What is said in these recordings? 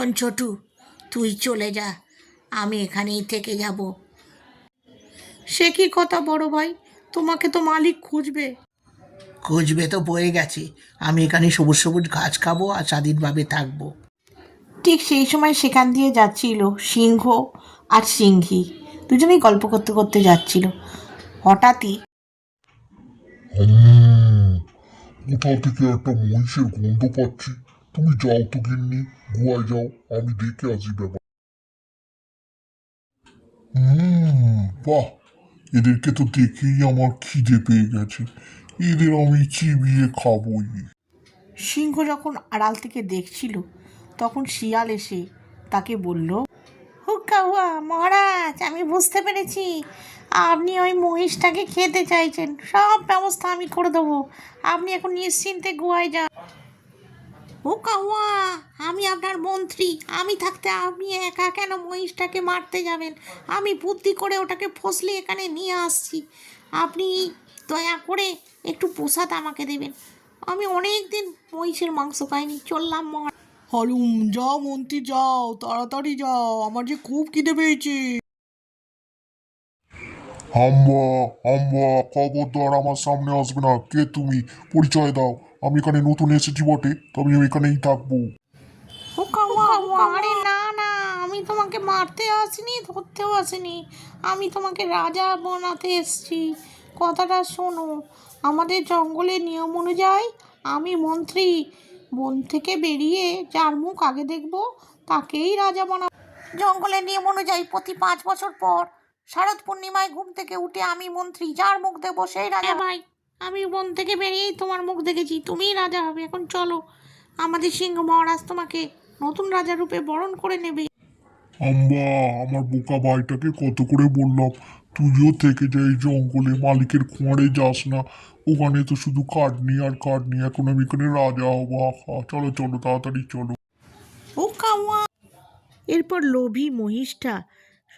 শোন ছোটু তুই চলে যা আমি এখানেই থেকে যাব। সে কি কথা বড় ভাই? তোমাকে তো মালিক খুঁজবে। খুঁজবে তো বয়ে গেছে। আমি এখানে সবুজ সবুজ ঘাস খাব আর স্বাধীনভাবে থাকব। ঠিক সেই সময় সেখান দিয়ে যাচ্ছিল সিংহ আর সিংহী। দুজনেই গল্প করতে করতে যাচ্ছিল। হঠাৎই কোথাও থেকে একটা মহিষের গন্ধ পাচ্ছি? তুমি যাও তো গিন্নি, গোয়ায় যাও, আমি দেখে আসি ব্যাপার। হুম, বাহ, এদেরকে তো দেখেই আমার খিদে পেয়ে গেছে। এদের আমি চিবিয়ে খাবোই। সিংহ যখন আড়াল থেকে দেখছিল, তখন শিয়াল এসে তাকে বলল হুক্কা হুয়া মহারাজ, আমি বুঝতে পেরেছি। আপনি ওই মহিষটাকে খেতে চাইছেন। সব ব্যবস্থা আমি করে দেবো। আপনি এখন নিশ্চিন্তে গোয়ায় যান। হুক্কা হুয়া আমি আপনার মন্ত্রী, আমি থাকতে আপনি একা কেন মহিষটাকে মারতে যাবেন? আমি বুদ্ধি করে ওটাকে ফসলে এখানে নিয়ে আসছি। আপনি দয়া করে একটু প্রসাদ আমাকে দেবেন। আমি অনেক দিন মহিষের মাংস খাইনি, চললাম মহারাজ হলুম, যাও মন্ত্রী, যাও, তাড়াতাড়ি যাও, আমার যে খুব খিদে পেয়েছে। হাম্বা হাম্বা খবরদার আমার সামনে আসবে না। কে তুমি? পরিচয় দাও। আমি এখানে নতুন এসেছি বটে তবে আমি এখানেই থাকব। হুয়া হুয়া, আরে না না আমি তোমাকে মারতে আসিনি ধরতেও আসিনি। আমি তোমাকে রাজা বানাতে এসেছি। কথাটা শোনো আমাদের জঙ্গলের নিয়ম অনুযায়ী আমি মন্ত্রী। বন থেকে বেরিয়ে যার মুখ আগে দেখব তাকেই রাজা বানাবো। জঙ্গলের নিয়ম অনুযায়ী প্রতি পাঁচ বছর পর শারদ পূর্ণিমায় ঘুম থেকে উঠে আমি মন্ত্রী যার মুখ দেখব সেই রাজা। ভাই আমি বন থেকে বেরিয়েই তোমার মুখ দেখেছি তুমিই রাজা হবে এখন চলো। আমাদের সিংহ মহারাজ তোমাকে নতুন রাজা রূপে বরণ করে নেবে। আম্বা আমার বোকা ভাইটাকে কত করে বললাম? তুইও থেকে যা এই জঙ্গলে মালিকের খোঁড়ে যাস না। ওখানে তো শুধু কাটনি আর কাটনি এখন আমি এখানে রাজা হব। আহা চলো চলো তাড়াতাড়ি চলো। ও কাওয়া। এরপর লোভী মহিষটা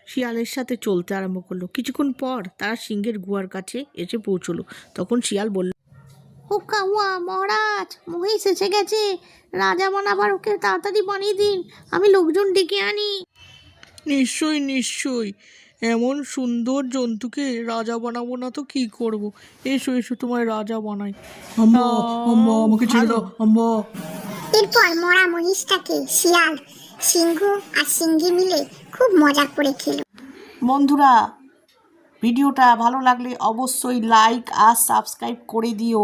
শিয়ালের সাথে চলতে আরম্ভ করল। কিছুক্ষণ পর তারা সিংহের গুহার কাছে এসে পৌঁছলো। তখন শিয়াল বলল ও কাওয়া মহারাজ মহিষ এসে গেছে। রাজা বানাবার ওকে তাড়াতাড়ি বানিয়ে দিন আমি লোকজন ডেকে আনি। নিশ্চয়ই নিশ্চয়ই। এমন সুন্দর জন্তুকে রাজা বানাবো না তো কি করব? এসো এসো তোমায় রাজা বানাই। আম্মা আম্মা আমাকে ছেড়ে দাও আম্মা। এরপর মরা মহিষটাকে শিয়াল সিংহ আর সিংহী মিলে খুব মজা করে খেলো বন্ধুরা ভিডিওটা ভালো লাগলে অবশ্যই লাইক আর সাবস্ক্রাইব করে দিও।